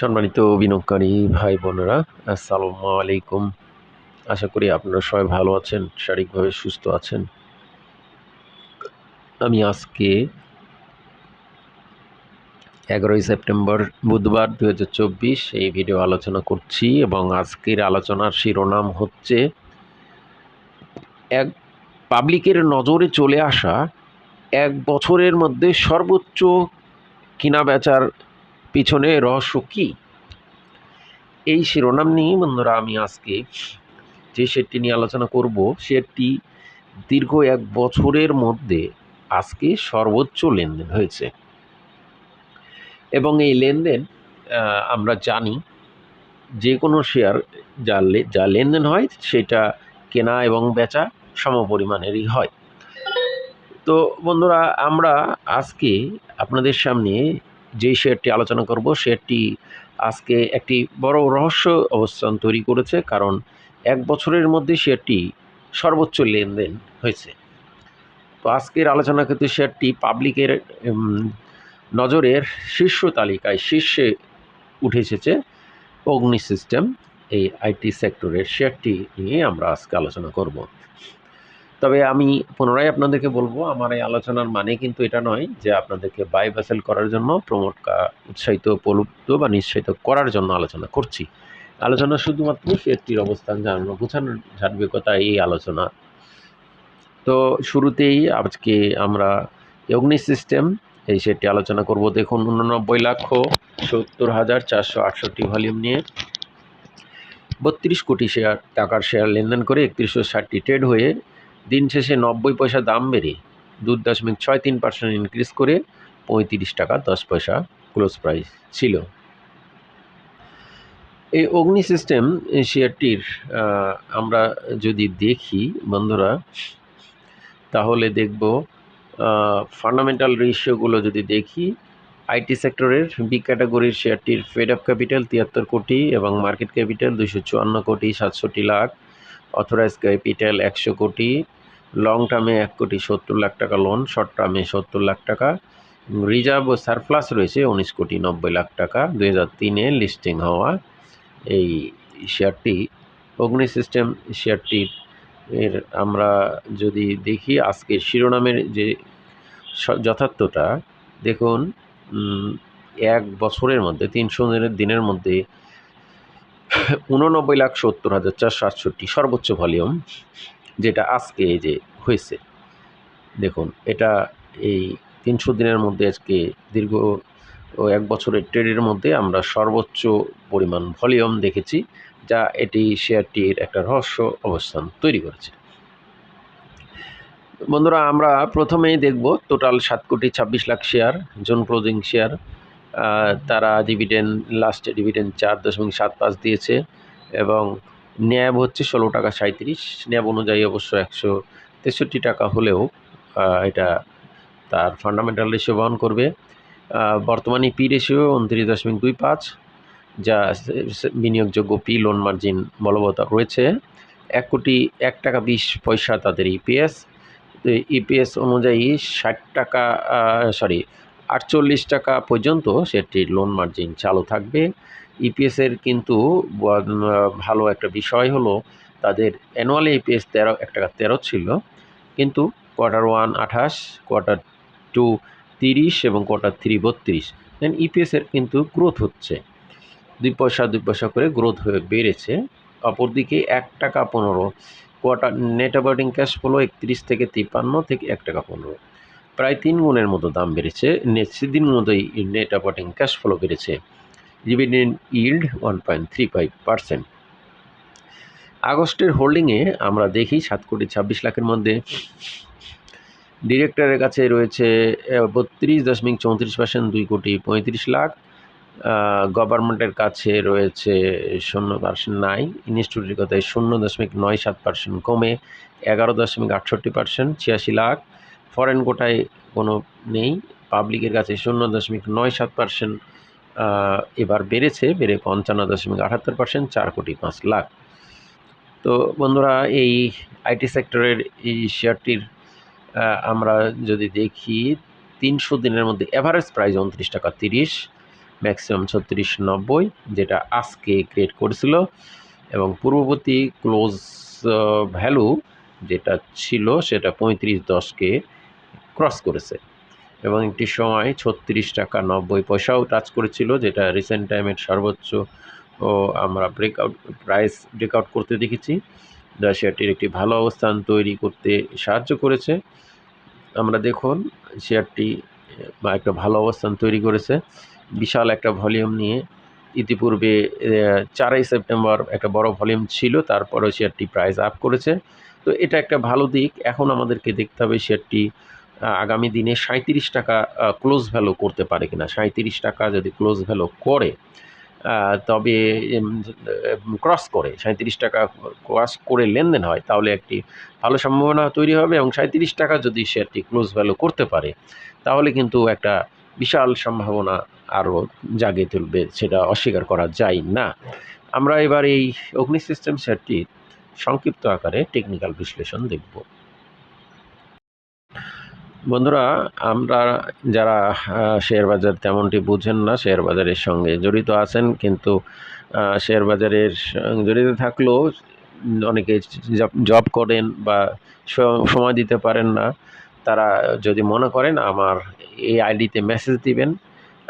সম্মানিত বিনিয়োগকারী ভাই বোনেরা, আসসালামু আলাইকুম। আশা করি আপনারা সবাই ভালো আছেন, শারীরিকভাবে সুস্থ আছেন। আমি আজকে এগারোই সেপ্টেম্বর বুধবার দু হাজার চব্বিশ এই ভিডিও আলোচনা করছি এবং আজকের আলোচনার শিরোনাম হচ্ছে, এক পাবলিকের নজরে চলে আসা এক বছরের মধ্যে সর্বোচ্চ কিনা বেচার পিছনে রহস্য কী? এই শিরোনাম নিয়ে বন্ধুরা আমি আজকে যে শেয়ারটি নিয়ে আলোচনা করব শেয়ারটি দীর্ঘ এক বছরের মধ্যে আজকে সর্বোচ্চ লেনদেন হয়েছে। এবং এই লেনদেন আমরা জানি যে কোনো শেয়ার যা যা লেনদেন হয় সেটা কেনা এবং বেচা সমপরিমাণেরই হয়। তো বন্ধুরা, আমরা আজকে আপনাদের সামনে যে শেয়ারটি আলোচনা করব, শেয়ারটি আজকে একটি বড় রহস্য অবস্থান তৈরি করেছে, কারণ এক বছরের মধ্যে শেয়ারটি সর্বোচ্চ লেনদেন হয়েছে। তো আজকের আলোচনা কিন্তু শেয়ারটি পাবলিকের নজরের শীর্ষ তালিকায় শীর্ষে উঠে এসেছে অগ্নি সিস্টেম, এই আইটি সেক্টরের শেয়ারটি নিয়ে আমরা আজকে আলোচনা করব। তবে আমি পুনরায় আপনাদেরকে বলব, আমার এই আলোচনার মানে কিন্তু এটা নয় যে আপনাদেরকে বাই বাসেল করার জন্য প্রমোট উৎসাহিত প্রলুব্ধ বা নিশ্চিত করার জন্য আলোচনা করছি। আলোচনা শুধুমাত্র শেয়ারটির অবস্থান জানানো বোঝানোর ধার্মিকতা এই আলোচনা। তো শুরুতেই আজকে আমরা অগ্নি সিস্টেম এই শেয়ারটি আলোচনা করব। দেখুন, উননব্বই লক্ষ সত্তর হাজার চারশো আটষট্টি ভলিউম নিয়ে বত্রিশ কোটি শেয়ার টাকার শেয়ার লেনদেন করে একত্রিশশো ষাটটি ট্রেড হয়ে দিন শেষে নব্বই পয়সা দাম বেড়ে দু দশমিক ছয় তিন পার্সেন্ট ইনক্রিজ করে পঁয়ত্রিশ টাকা দশ পয়সা ক্লোজ প্রাইস ছিল। এই অগ্নি সিস্টেম শেয়ারটির আমরা যদি দেখি বন্ধুরা, তাহলে দেখব ফান্ডামেন্টাল রেশিওগুলো যদি দেখি আইটি সেক্টরের বি ক্যাটাগরির শেয়ারটির ফেড অফ ক্যাপিটাল তিয়াত্তর কোটি এবং মার্কেট ক্যাপিটাল দুশো চুয়ান্ন কোটি, সাতষট্টি লাখ। অথরাইজ ক্যাপিটাল একশো কোটি লং টার্মে এক কোটি সত্তর লাখ টাকা লোন শর্ট টার্মে সত্তর লাখ টাকা রিজার্ভ ও সারপ্লাস রয়েছে উনিশ কোটি নব্বই লাখ টাকা। দুই হাজার তিনে লিস্টিং হওয়া এই শেয়ারটি অগ্নি সিস্টেম শেয়ারটির এর আমরা যদি দেখি আজকের শিরোনামের যে যথার্থটা দেখুন এক বছরের মধ্যে তিনশো দিনের মধ্যে উননব্বই লাখ সত্তর হাজার চারশো আটষট্টি সর্বোচ্চ ভলিউম, যেটা আজকে যে হয়েছে। দেখুন, এটা এই তিনশো দিনের মধ্যে আজকে দীর্ঘ এক বছরের ট্রেডের মধ্যে আমরা সর্বোচ্চ পরিমাণ ভলিউম দেখেছি, যা এটি শেয়ারটির একটা রহস্য অবস্থান তৈরি করেছে। বন্ধুরা, আমরা প্রথমেই দেখব টোটাল সাত কোটি ছাব্বিশ লাখ শেয়ার, জোন ক্লোজিং শেয়ার তারা ডিভিডেন্ড লাস্টে ডিভিডেন্ড চার দশমিক সাত পাঁচ দিয়েছে এবং ন্যাব হচ্ছে ষোলো টাকা সাঁত্রিশ ন্যাব অনুযায়ী অবশ্য একশো তেষট্টি টাকা হলেও এটা তার ফান্ডামেন্টাল রেশিও বহন করবে। বর্তমানে পি রেশিও উনত্রিশ দশমিক দুই পাঁচ, যা বিনিয়োগযোগ্য পি লোন মার্জিন বলবৎ রয়েছে। এক কোটি এক টাকা বিশ পয়সা তাদের ইপিএস ইপিএস অনুযায়ী ষাট টাকা সরি আটচল্লিশ টাকা পর্যন্ত সেটির লোন মার্জিন চালু থাকবে। ইপিএসের কিন্তু ভালো একটা বিষয় হলো, তাদের অ্যানুয়াল ইপিএস তেরো এক টাকা তেরো ছিল। কিন্তু কোয়ার্টার ওয়ান আঠাশ কোয়ার্টার টু তিরিশ এবং কোয়ার্টার থ্রি বত্রিশ। দেন ইপিএসের কিন্তু গ্রোথ হচ্ছে। দুই পয়সা দুই পয়সা করে গ্রোথ হয়ে বেড়েছে। অপরদিকে এক টাকা পনেরো। Quarter net operating cash flow একত্রিশ থেকে তিপ্পান্ন থেকে এক টাকা পনেরো। প্রায় তিন গুণের মতো দাম বেড়েছে। সেদিন মতোই নেট অপারেটিং ক্যাশ ফ্লো বেড়েছে। Dividend yield one point three five percent আগস্টের হোল্ডিংয়ে আমরা দেখি সাত কোটি ছাব্বিশ লাখের মধ্যে। ডিরেক্টরের কাছে রয়েছে বত্রিশ দশমিক চৌত্রিশ পার্সেন্ট দুই কোটি পঁয়ত্রিশ লাখ। গভর্নমেন্টের কাছে রয়েছে শূন্য পার্সেন্ট নাই। ইনস্টিটিউটের কথায় শূন্য দশমিক নয় সাত পার্সেন্ট কমে, এগারো দশমিক আটষট্টি পার্সেন্ট ছিয়াশি লাখ। ফরেন কোটায় কোনো নেই। পাবলিকের কাছে শূন্য দশমিক নয় সাত পার্সেন্ট এবার বেড়েছে, বেড়ে পঞ্চান্ন দশমিক আটাত্তর পার্সেন্ট, চার কোটি পাঁচ লাখ। তো বন্ধুরা, এই আইটি সেক্টরের এই শেয়ারটির আমরা যদি দেখি, তিনশো দিনের মধ্যে অ্যাভারেজ প্রাইস উনত্রিশ টাকা তিরিশ, ম্যাক্সিমাম ছত্রিশ নব্বই, যেটা আজকে ক্রিয়েট করেছিল। এবং পূর্ববর্তী ক্লোজ ভ্যালু যেটা ছিল সেটা পঁয়ত্রিশ দশকে ক্রস করেছে। এবং একটি সময় ছত্রিশ টাকা নব্বই পয়সাও টাচ করেছিল, যেটা রিসেন্ট টাইমের সর্বোচ্চ, ও আমরা ব্রেকআউট প্রাইস ব্রেকআউট করতে দেখেছি। যা শেয়ারটির একটি ভালো অবস্থান তৈরি করতে সাহায্য করেছে। আমরা দেখুন, শেয়ারটি একটা ভালো অবস্থান তৈরি করেছে। বিশাল একটা ভলিউম নিয়ে ইতিপূর্বে চারই সেপ্টেম্বর একটা বড় ভলিউম ছিল, তারপরেও শেয়ারটি প্রাইস আপ করেছে। তো এটা একটা ভালো দিক। এখন আমাদেরকে দেখতে হবে শেয়ারটি আগামী দিনে সাঁত্রিশ টাকা ক্লোজ ভ্যালু করতে পারে কিনা। সাঁত্রিশ টাকা যদি ক্লোজ ভ্যালু করে তবে ক্রস করে। সাঁত্রিশ টাকা ক্রস করে লেনদেন হয়, তাহলে একটি ভালো সম্ভাবনা তৈরি হবে এবং সাঁত্রিশ টাকা যদি শেয়ারটি ক্লোজ ভ্যালু করতে পারে, তাহলে কিন্তু একটা বিশাল সম্ভাবনা আরও জাগে তুলবে, সেটা অস্বীকার করা যায় না। আমরা এবার এই অগ্নি সিস্টেম শেয়ারটির সংক্ষিপ্ত আকারে টেকনিক্যাল বিশ্লেষণ দেখব। বন্ধুরা, আমরা যারা শেয়ার বাজার তেমনটি বুঝেন না, শেয়ার বাজারের সঙ্গে জড়িত আছেন, কিন্তু শেয়ার বাজারের জড়িত থাকলেও অনেকে জব করেন বা সময় দিতে পারেন না। তারা যদি মনে করেন, আমার এই আইডিতে মেসেজ দিবেন।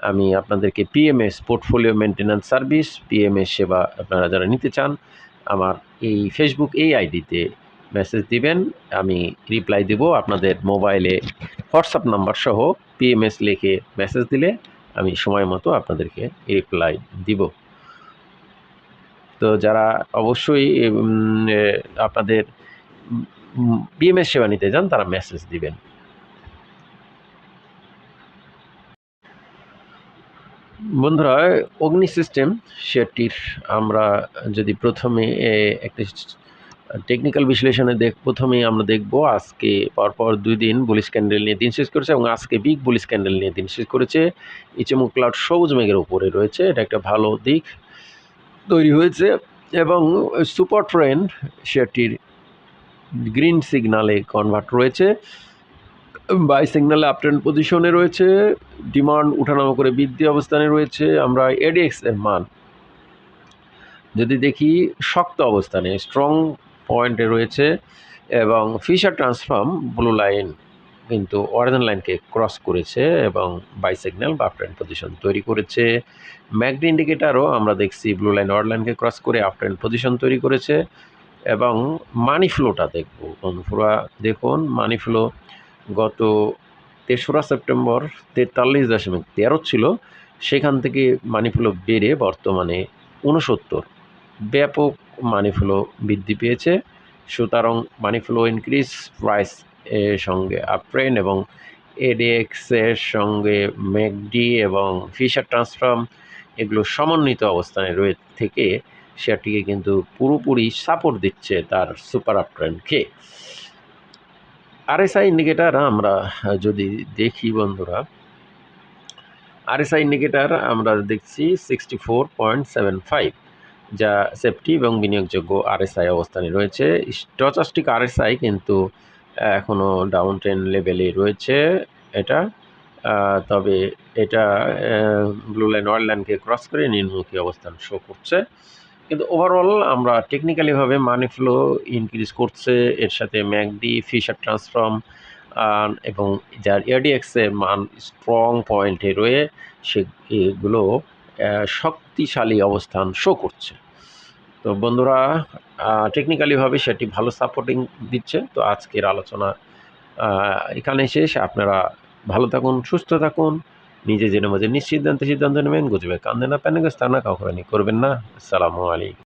আমি আপনাদেরকে PMS portfolio maintenance service PMS সেবা আপনারা যারা নিতে চান, আমার এই ফেসবুক এই আইডিতে মেসেজ দিবেন, আমি রিপ্লাই দেব আপনাদের মোবাইলে হোয়াটসঅ্যাপ নাম্বার সহ পিএমএস লিখে মেসেজ দিলে আমি সময় মতো আপনাদেরকে রিপ্লাই দিব। তো যারা অবশ্যই আপনাদের পিএমএস সেবা নিতে যান তারা মেসেজ দিবেন। বন্ধুরা, অগ্নি সিস্টেম সেটির আমরা যদি প্রথমে একটি টেকনিক্যাল বিশ্লেষণে দেখ, প্রথমেই আমরা দেখব আজকে পরপর দুই দিন বুলিশ ক্যান্ডেল নিয়ে দিন শেষ করেছে এবং আজকে বিগ বুলিশ ক্যান্ডেল নিয়ে দিন শেষ করেছে। ইচেমু ক্লাউড সবুজ মেঘের উপরে রয়েছে, এটা একটা ভালো দিক তৈরি হয়েছে এবং সুপার ট্রেন্ড সেটির গ্রিন সিগনালে কনভার্ট রয়েছে। বাই সিগনালে আপট্রেন্ড পজিশনে রয়েছে ডিমান্ড উঠানামা করে বৃদ্ধি অবস্থানে রয়েছে, আমরা এডিএক্স এর মান যদি দেখি শক্ত অবস্থানে স্ট্রং পয়েন্টে রয়েছে এবং ফিশার ট্রান্সফর্ম ব্লু লাইন কিন্তু অরিজিনাল লাইনকে ক্রস করেছে এবং বাই সিগন্যাল বা আপট্রেন্ড পজিশন তৈরি করেছে। ম্যাগডি ইন্ডিকেটারও আমরা দেখছি ব্লু লাইন অর লাইনকে ক্রস করে আপট্রেন্ড পজিশন তৈরি করেছে এবং মানি ফ্লোটা দেখব বন্ধুরা দেখুন মানি ফ্লো গত তেসরা সেপ্টেম্বর তেতাল্লিশ দশমিক তেরো ছিল, সেখান থেকে মানি ফ্লো বেড়ে বর্তমানে উনসত্তর ব্যাপক মানি ফ্লো বৃদ্ধি পেয়েছে। সুতরাং মানি ফ্লো ইনক্রিজ প্রাইস এর সঙ্গে আপট্রেন এবং এডিএক্সের সঙ্গে ম্যাকডি এবং ফিশার ট্রান্সফর্ম এগুলো সমন্বিত অবস্থানে রয়ে থেকে শেয়ারটিকে কিন্তু পুরোপুরি সাপোর্ট দিচ্ছে তার সুপার আপট্রেন্ডকে আরএসআই ইন্ডিকেটার আমরা যদি দেখি বন্ধুরা আরএসআই ইন্ডিকেটার আমরা দেখছি sixty four point seven five যা সেফটি এবং বিনিয়োগযোগ্য আরএসআই অবস্থানে রয়েছে। স্টচাস্টিক আরএসআই কিন্তু এখনও ডাউন ট্রেন লেভেলে রয়েছে। এটা তবে এটা ব্লু লাইন ওয়ার্ল্ড লাইনকে ক্রস করে নিম্নমুখী অবস্থান শো করছে। কিন্তু ওভারঅল আমরা টেকনিক্যালিভাবে মানি ফ্লো ইনক্রিজ করছে। এর সাথে ম্যাকডি ফিশার ট্রান্সফর্ম এবং যার এডিএক্সের মান স্ট্রং পয়েন্টে রয়ে, সেগুলো শক্তিশালী অবস্থান শো করছে। তো বন্ধুরা টেকনিক্যালিভাবে সেটি ভালো সাপোর্টিং দিচ্ছে। তো আজকের আলোচনা এখানে শেষ। আপনারা ভালো থাকুন, সুস্থ থাকুন। নিজে জেনে মজে নিশ্চিদ্ধান্তে সিদ্ধান্ত নেবেন। গুজবে না, প্যানে তা না, কাউকে করবেন না। আসসালামু আলাইকুম।